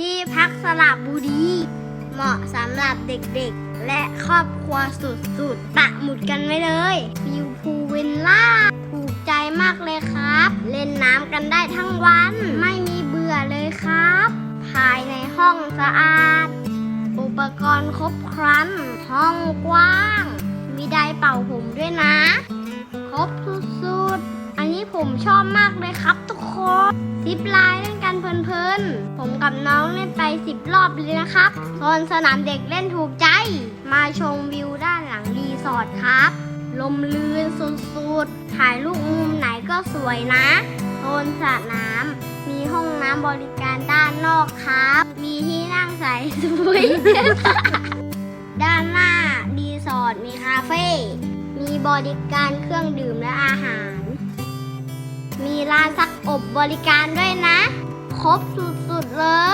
ที่พักสระบุรี เหมาะสำหรับเด็กๆ และครอบครัวสุดๆ ปะหมุดกันไว้เลยวิวพูลวิลล่า ถูกใจมากเลยครับ เล่นน้ำกันได้ทั้งวัน ไม่มีเบื่อเลยครับ ภายในห้องสะอาด อุปกรณ์ครบครัน ห้องกว้าง มีไดร์เป่าผมด้วยนะ ครบสุดๆ อันนี้ผมชอบมากเลยครับทุกคนซิปไลน์เล่น กันเพลินๆ ผมกับน้องเล่นไปสิบรอบเลยนะครับโซนสนามเด็กเล่นถูกใจ มาชมวิวด้านหลังรีสอร์ทครับ ลมลื่นสุดๆ ถ่ายรูปมุมไหนก็สวยนะโซนสระน้ำมีห้องน้ำบริการด้านนอกครับ มีที่นั่งใสสวยด้านหน้ารีสอร์ทมีคาเฟ่มีบริการเครื่องดื่มและอาหาร มีร้านซักอบบริการด้วยนะ ครบสุดๆเลย